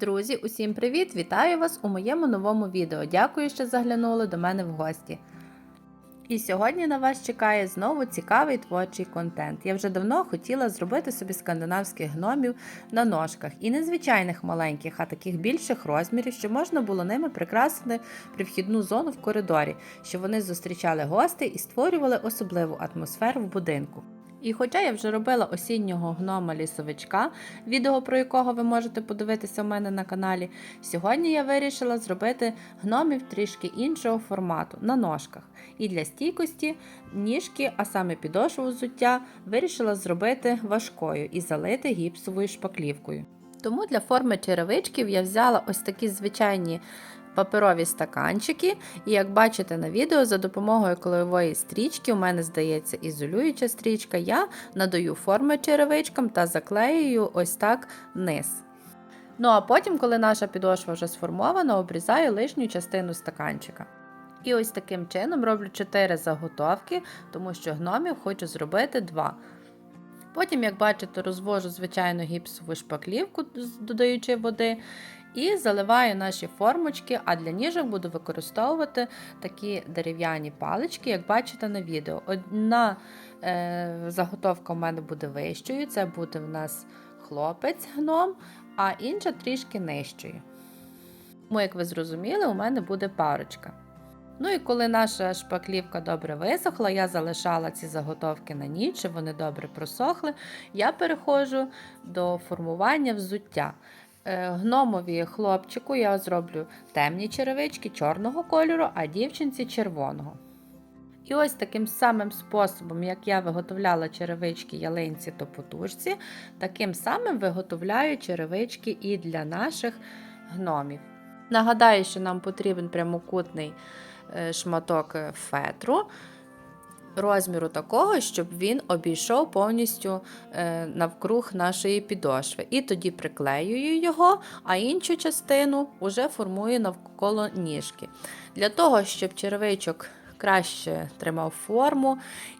Друзі, усім привіт! Вітаю вас у моєму новому відео. Дякую, що заглянули до мене в гості. І сьогодні на вас чекає знову цікавий творчий контент. Я вже давно хотіла зробити собі скандинавських гномів на ножках і не звичайних маленьких, а таких більших розмірів, щоб можна було ними прикрасити привхідну зону в коридорі, щоб вони зустрічали гостей і створювали особливу атмосферу в будинку. І хоча я вже робила осіннього гнома лісовичка, відео про якого ви можете подивитися у мене на каналі, сьогодні я вирішила зробити гномів трішки іншого формату на ножках. І для стійкості ніжки, а саме підошву взуття, вирішила зробити важкою і залити гіпсовою шпаклівкою. Тому для форми черевичків я взяла ось такі звичайні паперові стаканчики. І як бачите на відео, за допомогою клеєвої стрічки, у мене здається ізолююча стрічка, я надаю форми черевичкам та заклеюю ось так низ. Ну а потім, коли наша підошва вже сформована, обрізаю лишню частину стаканчика. І ось таким чином роблю 4 заготовки, тому що гномів хочу зробити 2. Потім, як бачите, розвожу звичайну гіпсову шпаклівку, додаючи води, і заливаю наші формочки, а для ніжок буду використовувати такі дерев'яні палички, як бачите на відео. Одна е, заготовка у мене буде вищою, це буде в нас хлопець гном, а інша трішки нижчою. Тому, як ви зрозуміли, у мене буде парочка. Ну і коли наша шпаклівка добре висохла, я залишала ці заготовки на ніч, вони добре просохли, я переходжу до формування взуття. Е, Гномові хлопчику я зроблю темні черевички чорного кольору, а дівчинці червоного. І ось таким самим способом, як я виготовляла черевички ялинці та потужці, таким самим виготовляю черевички і для наших гномів. Нагадаю, що нам потрібен прямокутний шматок фетру. Розміру такого, щоб він обійшов повністю е, навкруг нашої підошви. І тоді приклеюю його, а іншу частину вже формую навколо ніжки. Для того, щоб черевичок краще тримав форму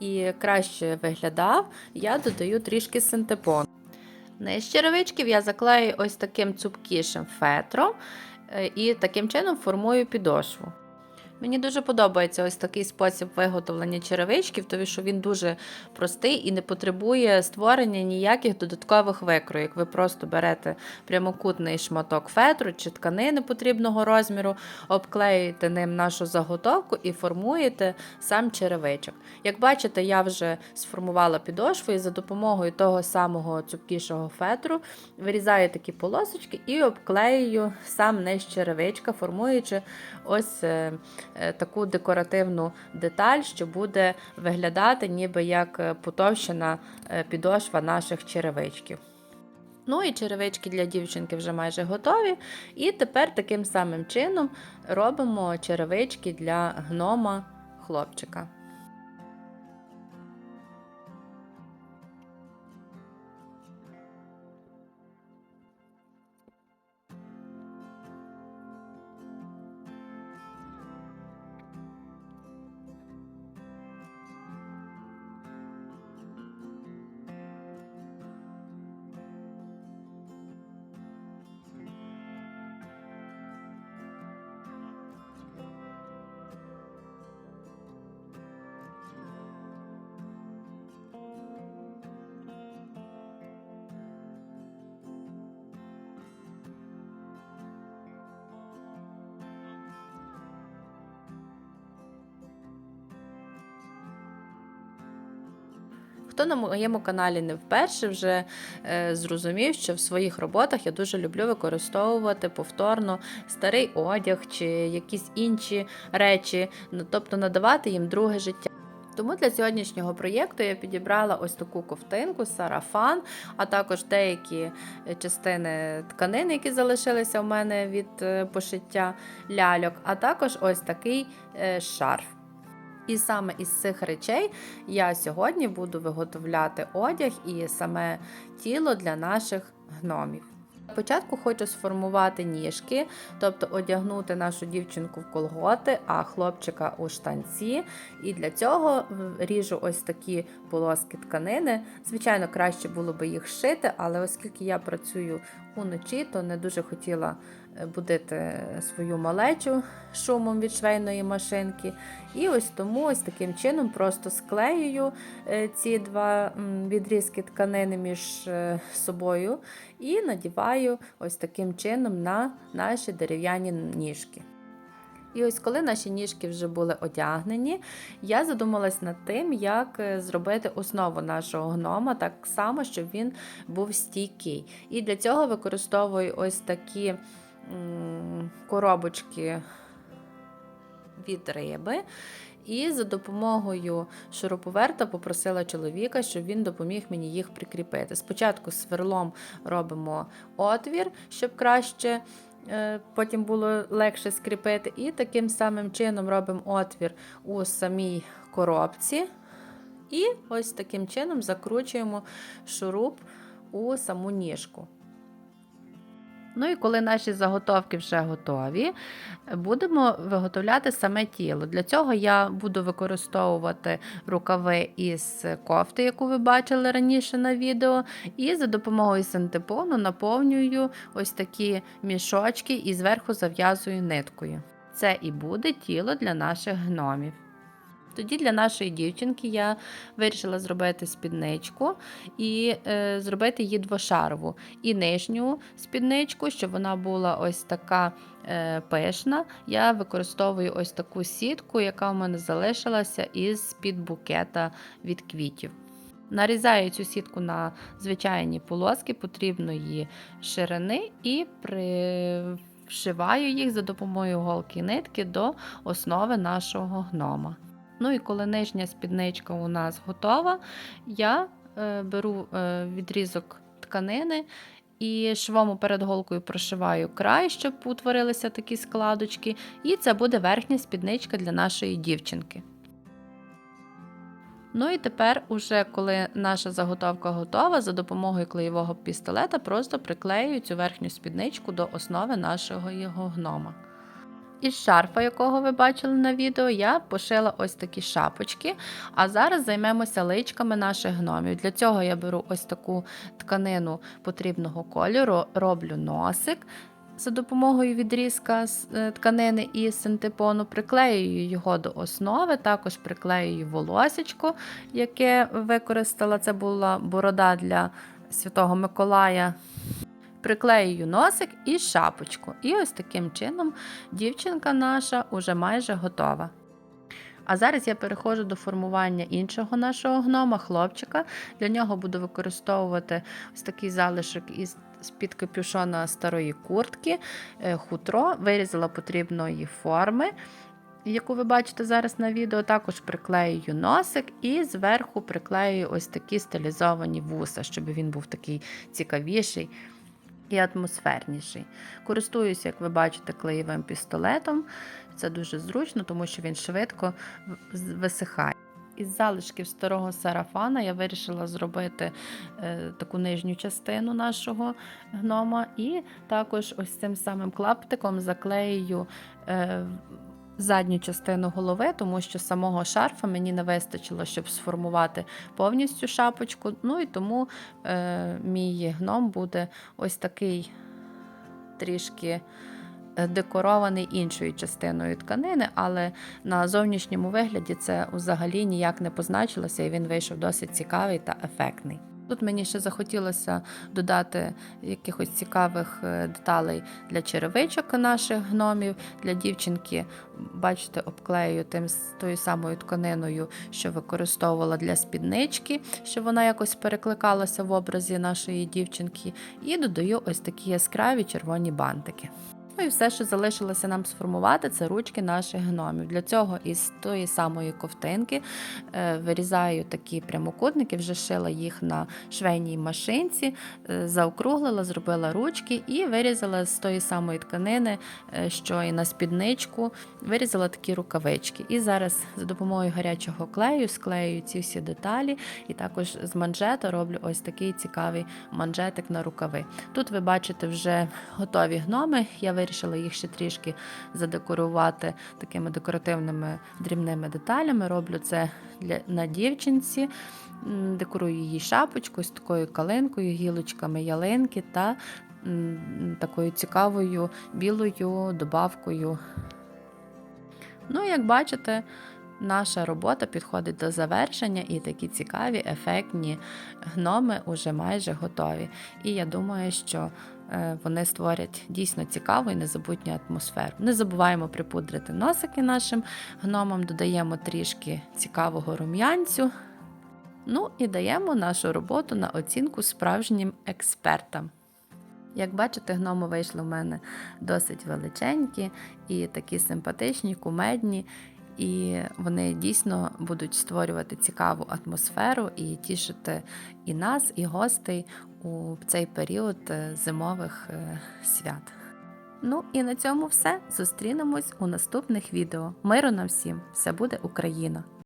і краще виглядав, я додаю трішки синтепону. Низ черевичків я заклею ось таким цупкішим фетром е, і таким чином формую підошву. Мені дуже подобається ось такий спосіб виготовлення черевичків, тому що він дуже простий і не потребує створення ніяких додаткових викроїк. Ви просто берете прямокутний шматок фетру чи тканини потрібного розміру, обклеюєте ним нашу заготовку і формуєте сам черевичок. Як бачите, я вже сформувала підошву і за допомогою того самого цупкішого фетру вирізаю такі полосочки і обклеюю сам низ черевичка, формуючи ось. Е, Таку декоративну деталь, що буде виглядати ніби як е, потовщена е, підошва наших черевичків. Ну і черевички для дівчинки вже майже готові. І тепер таким самим чином робимо черевички для гнома хлопчика. Хто на моєму каналі не вперше вже е, зрозумів, що в своїх роботах я дуже люблю використовувати повторно старий одяг чи якісь інші речі, ну, тобто надавати їм друге життя. Тому для сьогоднішнього проєкту я підібрала ось таку ковтинку, сарафан, а також деякі е, частини тканин, які залишилися у мене від е, пошиття ляльок, а також ось такий е, шарф. І саме із цих речей я сьогодні буду виготовляти одяг і саме тіло для наших гномів. Спочатку хочу сформувати ніжки, тобто одягнути нашу дівчинку в колготи, а хлопчика у штанці. І для цього ріжу ось такі полоски тканини. Звичайно, краще було би їх шити, але оскільки я працюю уночі, то не дуже хотіла будити свою малечу шумом від швейної машинки. І ось тому ось таким чином просто склеюю е, ці два відрізки тканини між е, собою і надіваю ось таким чином на наші дерев'яні ніжки. І ось коли наші ніжки вже були одягнені, я задумалась над тим, як е, зробити основу нашого гнома так само, щоб він був стійкий. І для цього використовую ось такі коробочки від риби. І за допомогою шуруповерта попросила чоловіка, щоб він допоміг мені їх прикріпити. Спочатку сверлом робимо отвір, щоб краще е, потім було легше скріпити. І таким самим чином робимо отвір у самій коробці. І ось таким чином закручуємо шуруп у саму ніжку. Ну і коли наші заготовки вже готові, будемо виготовляти саме тіло. Для цього я буду використовувати рукави із кофти, яку ви бачили раніше на відео, і за допомогою синтепону наповнюю ось такі мішочки і зверху зав'язую ниткою. Це і буде тіло для наших гномів. Тоді для нашої дівчинки я вирішила зробити спідничку і е, зробити її двошарову. І нижню спідничку, щоб вона була ось така е, пишна. Я використовую ось таку сітку, яка у мене залишилася із під букета від квітів. Нарізаю цю сітку на звичайні полоски потрібної ширини і прившиваю їх за допомогою голки нитки до основи нашого гнома. Ну і коли нижня спідничка у нас готова, я е, беру е, відрізок тканини і швом перед голкою прошиваю край, щоб утворилися такі складочки. І це буде верхня спідничка для нашої дівчинки. Ну і тепер, уже коли наша заготовка готова, за допомогою клеєвого пістолета просто приклеюю цю верхню спідничку до основи нашого його гнома. Із шарфа, якого ви бачили на відео, я пошила ось такі шапочки. А зараз займемося личками наших гномів. Для цього я беру ось таку тканину потрібного кольору, роблю носик. За допомогою відрізка е, тканини і синтепону приклеюю його до основи, також приклеюю волосечко, яке використала. Це була борода для Святого Миколая приклеюю носик і шапочку. І ось таким чином дівчинка наша уже майже готова. А зараз я переходжу до формування іншого нашого гнома, хлопчика. Для нього буду використовувати ось такий залишок із з-під капюшона старої куртки, е, хутро, вирізала потрібної форми. Яку ви бачите зараз на відео, також приклеюю носик і зверху приклею ось такі стилізовані вуса, щоб він був такий цікавіший і атмосферніший. Користуюся, як ви бачите, клеєвим пістолетом. Це дуже зручно, тому що він швидко висихає. Із залишків старого сарафана я вирішила зробити е, таку нижню частину нашого гнома, і також ось цим самим клаптиком заклею е, задню частину голови, тому що самого шарфа мені не вистачило, щоб сформувати повністю шапочку. Ну і тому е, мій гном буде ось такий трішки. Е, декорований іншою частиною тканини, але на зовнішньому вигляді це взагалі ніяк не позначилося, і він вийшов досить цікавий та ефектний. Тут мені ще захотілося додати якихось цікавих е, деталей для черевичок наших гномів, для дівчинки, бачите, обклею тим тою самою тканиною, що використовувала для спіднички, щоб вона якось перекликалася в образі нашої дівчинки. І додаю ось такі яскраві червоні бантики. Ну і все, що залишилося нам сформувати, це ручки наших гномів. Для цього із тої самої ковтинки е, вирізаю такі прямокутники, вже шила їх на швейній машинці, е, заокруглила, зробила ручки і вирізала з тої самої тканини, е, що і на спідничку, вирізала такі рукавички. І зараз за допомогою гарячого клею склею ці всі деталі, і також з манжета роблю ось такий цікавий манжетик на рукави. Тут ви бачите вже готові гноми. Я вирішила їх ще трішки задекорувати такими декоративними дрібними деталями. Роблю це для на дівчинці, декорую її шапочку з такою калинкою, гілочками ялинки та такою цікавою білою добавкою. Ну, як бачите, наша робота підходить до завершення, і такі цікаві, ефектні гноми уже майже готові. І я думаю, що вони створять дійсно цікаву і незабутню атмосферу. Не забуваємо припудрити носики нашим гномам, додаємо трішки цікавого рум'янцю. Ну і даємо нашу роботу на оцінку справжнім експертам. Як бачите, гноми вийшли в мене досить величенькі і такі симпатичні, кумедні. І вони дійсно будуть створювати цікаву атмосферу і тішити і нас, і гостей у цей період е, зимових е, свят. Ну і на цьому все. Зустрінемось у наступних відео. Миру нам всім! Все буде Україна!